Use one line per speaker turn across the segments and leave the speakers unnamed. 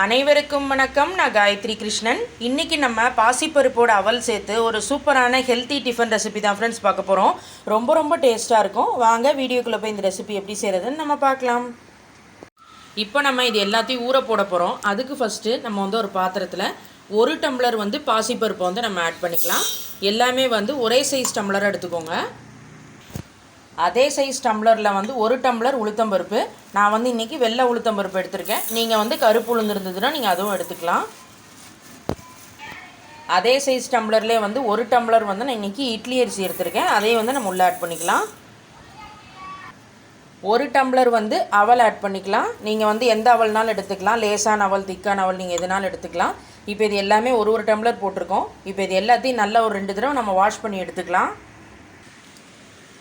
அனைவருக்கும் வணக்கம். நான் காயத்ரி கிருஷ்ணன். இன்றைக்கி நம்ம பாசிப்பருப்போட அவல் சேர்த்து ஒரு சூப்பரான ஹெல்த்தி டிஃபன் ரெசிபி தான் ஃப்ரெண்ட்ஸ் பார்க்க போகிறோம் ரொம்ப ரொம்ப டேஸ்ட்டாக இருக்கும். வாங்க வீடியோக்குள்ளே போய் இந்த ரெசிபி எப்படி செய்கிறதுன்னு நம்ம பார்க்கலாம். இப்போ நம்ம இது எல்லாத்தையும் ஊற போட போகிறோம் அதுக்கு ஃபஸ்ட்டு நம்ம வந்து ஒரு பாத்திரத்தில் ஒரு டம்ளர் வந்து பாசிப்பருப்பை வந்து நம்ம ஆட் பண்ணிக்கலாம். எல்லாமே வந்து ஒரே சைஸ் டம்ளர் எடுத்துக்கோங்க. அதே சைஸ் டம்ளரில் வந்து ஒரு டம்ளர் உளுத்தம்பருப்பு நான் வந்து இன்றைக்கி வெள்ளை உளுத்தம்பருப்பு எடுத்திருக்கேன். நீங்கள் வந்து கருப்பு உளுந்து இருந்ததுன்னா நீங்கள் அதுவும் எடுத்துக்கலாம். அதே சைஸ் டம்ளர்லேயே வந்து ஒரு டம்ளர் வந்து நான் இன்றைக்கி இட்லி அரிசி எடுத்திருக்கேன். அதையும் வந்து நம்ம உள்ளே ஆட் பண்ணிக்கலாம். ஒரு டம்ளர் வந்து அவல் ஆட் பண்ணிக்கலாம். நீங்கள் வந்து எந்த அவல்னாலும் எடுத்துக்கலாம். லேசான அவல் திக்கான அவல் நீங்கள் எதுனாலும் எடுத்துக்கலாம். இப்போ இது எல்லாமே ஒரு ஒரு டம்ளர் போட்டிருக்கோம். இப்போ இது எல்லாத்தையும் நல்லா ஒரு ரெண்டு தடவை நம்ம வாஷ் பண்ணி எடுத்துக்கலாம்.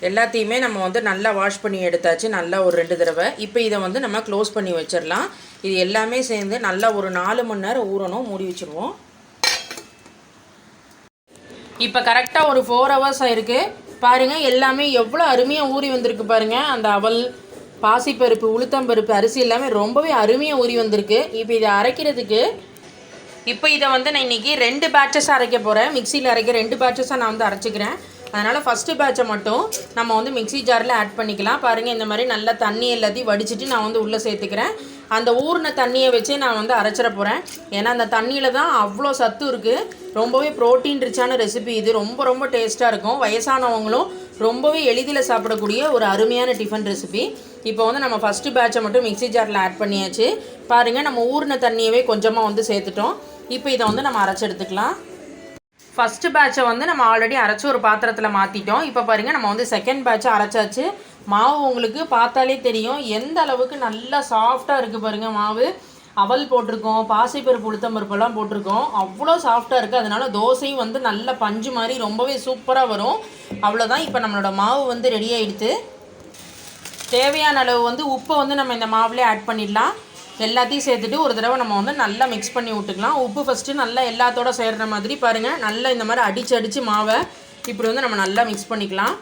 எல்லாத்தையுமே நம்ம வந்து நல்லா வாஷ் பண்ணி எடுத்தாச்சு நல்லா ஒரு ரெண்டு தடவை. இப்போ இதை வந்து நம்ம க்ளோஸ் பண்ணி வச்சிடலாம். இது எல்லாமே சேர்ந்து நல்லா ஒரு நாலு மணி நேரம் ஊறணும் மூடி வச்சுருவோம். இப்போ கரெக்டாக ஒரு ஃபோர் ஹவர்ஸ் ஆயிருக்கு. பாருங்கள் எல்லாமே எவ்வளோ அருமையாக ஊறி வந்திருக்கு பாருங்கள் அந்த அவல் பாசிப்பருப்பு உளுத்தம்பருப்பு அரிசி எல்லாமே ரொம்பவே அருமையாக ஊறி வந்திருக்கு. இப்போ இதை அரைக்கிறதுக்கு இப்போ இதை வந்து நான் இன்றைக்கி ரெண்டு பேட்சஸாக அரைக்க போகிறேன் மிக்சியில் அரைக்க ரெண்டு பேட்சஸாக நான் வந்து அரைச்சிக்கிறேன். அதனால் ஃபஸ்ட்டு பேட்சை மட்டும் நம்ம வந்து மிக்சி ஜாரில் ஆட் பண்ணிக்கலாம். பாருங்கள் இந்த மாதிரி நல்லா தண்ணி எல்லாத்தையும் வடிச்சிட்டு நான் வந்து உள்ளே சேர்த்துக்கிறேன். அந்த ஊறின தண்ணியை வச்சே நான் வந்து அரைச்சிட போகிறேன் ஏன்னா அந்த தண்ணியில் தான் அவ்வளோ சத்து இருக்குது ரொம்பவே ப்ரோட்டீன் ரிச்சான ரெசிபி இது. ரொம்ப ரொம்ப டேஸ்ட்டாக இருக்கும். வயசானவங்களும் ரொம்பவே எளிதில் சாப்பிடக்கூடிய ஒரு அருமையான டிஃபன் ரெசிபி இப்போ வந்து நம்ம ஃபஸ்ட்டு பேட்சை மட்டும் மிக்சி ஜாரில் ஆட் பண்ணியாச்சு. பாருங்கள் நம்ம ஊறின தண்ணியவே கொஞ்சமாக வந்து சேர்த்துட்டோம். இப்போ இதை வந்து நம்ம அரைச்சி எடுத்துக்கலாம். ஃபஸ்ட்டு பேட்சை வந்து நம்ம ஆல்ரெடி அரைச்சி ஒரு பாத்திரத்தில் மாற்றிட்டோம் இப்போ பாருங்கள் நம்ம வந்து செகண்ட் பேட்சை அரைச்சாச்சு. மாவு உங்களுக்கு பார்த்தாலே தெரியும். எந்த அளவுக்கு நல்லா சாஃப்டாக இருக்குது பாருங்கள் மாவு. அவல் போட்டிருக்கோம் பாசிப்பருப்பு உளுத்தம்பருப்பெல்லாம் போட்டிருக்கோம். அவ்வளோ சாஃப்டாக இருக்குது அதனால தோசையும் வந்து நல்ல பஞ்சு மாதிரி ரொம்பவே சூப்பராக வரும். அவ்வளோதான் இப்போ நம்மளோட மாவு வந்து ரெடி ஆகிடுது தேவையான அளவு வந்து உப்பை வந்து நம்ம இந்த மாவுலேயே ஆட் பண்ணிடலாம். எல்லாத்தையும் சேர்த்துட்டு ஒரு தடவை நம்ம வந்து நல்லா மிக்ஸ் பண்ணி விட்டுக்கலாம். உப்பு ஃபஸ்ட்டு நல்லா எல்லாத்தோட சேர்கிற மாதிரி பாருங்கள் நல்லா இந்த மாதிரி அடித்து அடித்து மாவை இப்படி வந்து நம்ம நல்லா மிக்ஸ் பண்ணிக்கலாம்.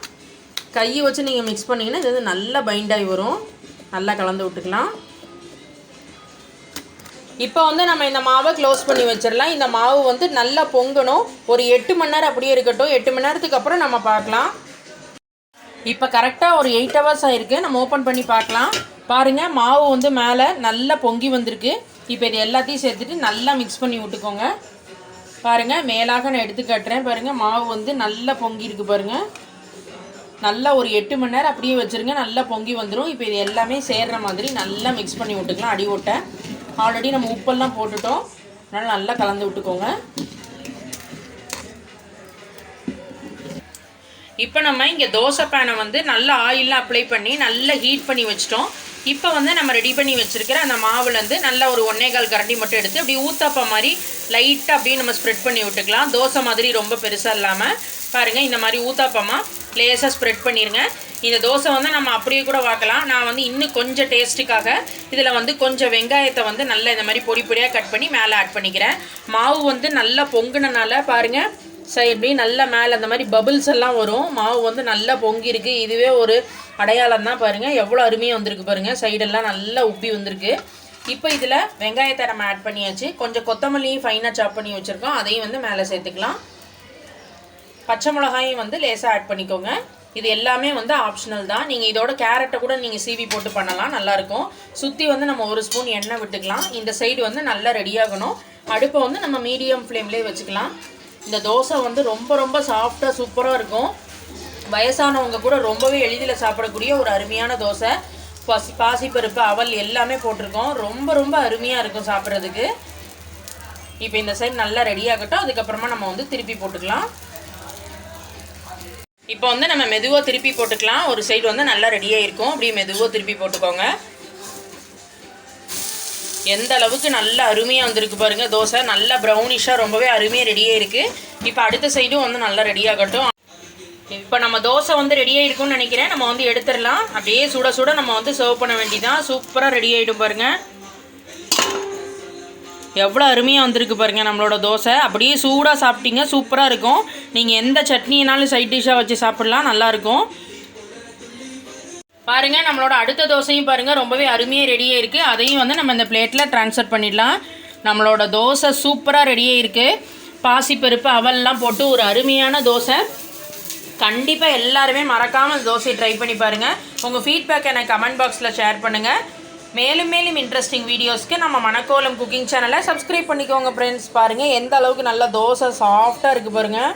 கையை வச்சு நீங்கள் மிக்ஸ் பண்ணிங்கன்னா இது வந்து நல்லா பைண்டாகி வரும். நல்லா கலந்து விட்டுக்கலாம். இப்போ வந்து நம்ம இந்த மாவை க்ளோஸ் பண்ணி வச்சிடலாம். இந்த மாவு வந்து நல்லா பொங்கணும். ஒரு எட்டு மணி நேரம் அப்படியே இருக்கட்டும். எட்டு மணி நேரத்துக்கு அப்புறம் நம்ம பார்க்கலாம். இப்போ கரெக்டாக ஒரு எயிட் ஹவர்ஸ் ஆயிருக்கு. நம்ம ஓப்பன் பண்ணி பார்க்கலாம். பாருங்கள் மாவு வந்து மேலே நல்லா பொங்கி வந்திருக்கு. இப்போ இது எல்லாத்தையும் சேர்த்துட்டு நல்லா மிக்ஸ் பண்ணி விட்டுக்கோங்க. பாருங்கள் மேலாக நான் எடுத்து கட்டுறேன். பாருங்கள் மாவு வந்து நல்லா பொங்கி இருக்கு பாருங்கள் நல்லா ஒரு எட்டு மணி நேரம் அப்படியே வச்சுருங்க நல்லா பொங்கி வந்துடும் இப்போ இது எல்லாமே சேர்ற மாதிரி நல்லா மிக்ஸ் பண்ணி விட்டுக்கலாம் அடி ஓட்டை. ஆல்ரெடி நம்ம உப்பெல்லாம் போட்டுட்டோம். அதனால் நல்லா கலந்து விட்டுக்கோங்க. இப்போ நம்ம இங்கே தோசை பேனை வந்து நல்லா ஆயிலில் அப்ளை பண்ணி நல்லா ஹீட் பண்ணி வச்சிட்டோம். இப்போ வந்து நம்ம ரெடி பண்ணி வச்சுருக்கிற அந்த மாவுலேருந்து நல்லா ஒரு ஒன்னே கால் கரண்டி மட்டும் எடுத்து அப்படி ஊத்தாப்பா மாதிரி லைட்டாக அப்படியே நம்ம ஸ்ப்ரெட் பண்ணி விட்டுக்கலாம். தோசை மாதிரி ரொம்ப பெருசாக இல்லாமல் பாருங்கள் இந்த மாதிரி ஊத்தாப்பமாக லேசாக ஸ்ப்ரெட் பண்ணிடுங்க இந்த தோசை வந்து நம்ம அப்படியே கூட பார்க்கலாம் நான் வந்து இன்னும் கொஞ்சம் டேஸ்ட்டுக்காக இதில் வந்து கொஞ்சம் வெங்காயத்தை வந்து நல்லா இந்த மாதிரி பொடி பொடியாக கட் பண்ணி மேலே ஆட் பண்ணிக்கிறேன். மாவு வந்து நல்லா பொங்குனனால பாருங்கள் சைட்லேயே நல்லா மேலே அந்த மாதிரி பபுள்ஸ் எல்லாம் வரும். மாவு வந்து நல்லா பொங்கியிருக்கு. இதுவே ஒரு அடையாளம் தான் பாருங்கள் எவ்வளோ அருமையாக வந்திருக்கு பாருங்கள் சைடெல்லாம் நல்லா உப்பி வந்திருக்கு. இப்போ இதில் வெங்காயத்தை நம்ம ஆட் பண்ணியாச்சு. கொஞ்சம் கொத்தமல்லியும் ஃபைனாக சாப் பண்ணி வச்சுருக்கோம். அதையும் வந்து மேலே சேர்த்துக்கலாம். பச்சை மிளகாயும் வந்து லேசாக ஆட் பண்ணிக்கோங்க. இது எல்லாமே வந்து ஆப்ஷனல் தான். நீங்கள் இதோட கேரட்டை கூட நீங்கள் சீவி போட்டு பண்ணலாம். நல்லாயிருக்கும் சுற்றி வந்து நம்ம ஒரு ஸ்பூன் எண்ணெய் விட்டுக்கலாம். இந்த சைடு வந்து நல்லா ரெடியாகணும் அடுப்பை வந்து நம்ம மீடியம் ஃப்ளேம்லேயே வச்சுக்கலாம். இந்த தோசை வந்து ரொம்ப ரொம்ப சாஃப்டாக சூப்பராக இருக்கும். வயசானவங்க கூட ரொம்பவே எளிதில் சாப்பிடக்கூடிய ஒரு அருமையான தோசை. பசி பாசிப்பருப்பு அவல் எல்லாமே போட்டிருக்கோம். ரொம்ப ரொம்ப அருமையாக இருக்கும் சாப்பிட்றதுக்கு. இப்போ இந்த சைடு நல்லா ரெடி ஆகட்டும். அதுக்கப்புறமா நம்ம வந்து திருப்பி போட்டுக்கலாம். இப்போ வந்து நம்ம மெதுவாக திருப்பி போட்டுக்கலாம். ஒரு சைடு வந்து நல்லா ரெடியாக இருக்கும். அப்படியே மெதுவாக திருப்பி போட்டுக்கோங்க. எந்த அளவுக்கு நல்ல அருமையாக வந்திருக்கு பாருங்க. தோசை நல்லா ப்ரௌனிஷாக ரொம்பவே அருமையாக ரெடியாக இருக்குது இப்போ அடுத்த சைடும் வந்து நல்லா ரெடியாகட்டும் இப்போ நம்ம தோசை வந்து ரெடியாக இருக்கும்னு நினைக்கிறேன். நம்ம வந்து எடுத்துடலாம். அப்படியே சுட சுட நம்ம வந்து சர்வ் பண்ண வேண்டிதான் சூப்பராக ரெடி ஆகிடும் பாருங்கள் எவ்வளோ அருமையாக வந்திருக்கு பாருங்கள் நம்மளோட தோசை. அப்படியே சூடாக சாப்பிட்டீங்க. சூப்பராக இருக்கும். நீங்கள் எந்த சட்னினாலும் சைட் டிஷ்ஷாக வச்சு சாப்பிட்லாம். நல்லாயிருக்கும் பாருங்க நம்மளோட அடுத்த தோசையும் பாருங்க ரொம்பவே அருமையாக ரெடியே இருக்குது அதையும் வந்து நம்ம இந்த பிளேட்டில் ட்ரான்ஸ்ஃபர் பண்ணிடலாம். நம்மளோட தோசை சூப்பராக ரெடியே இருக்குது பாசிப்பருப்பு அவல்லாம் போட்டு ஒரு அருமையான தோசை. கண்டிப்பாக எல்லாருமே மறக்காமல் தோசையை ட்ரை பண்ணி பாருங்கள் உங்கள் ஃபீட்பேக் எனக்கு கமெண்ட் பாக்ஸில் ஷேர் பண்ணுங்கள் மேலும் மேலும் இன்ட்ரெஸ்டிங் வீடியோஸ்க்கு நம்ம மணக்கோலம் குக்கிங் சேனலை சப்ஸ்கிரைப் பண்ணிக்கோங்க ஃப்ரெண்ட்ஸ் பாருங்கள் எந்த அளவுக்கு நல்ல தோசை சாஃப்டாக இருக்குது பாருங்கள்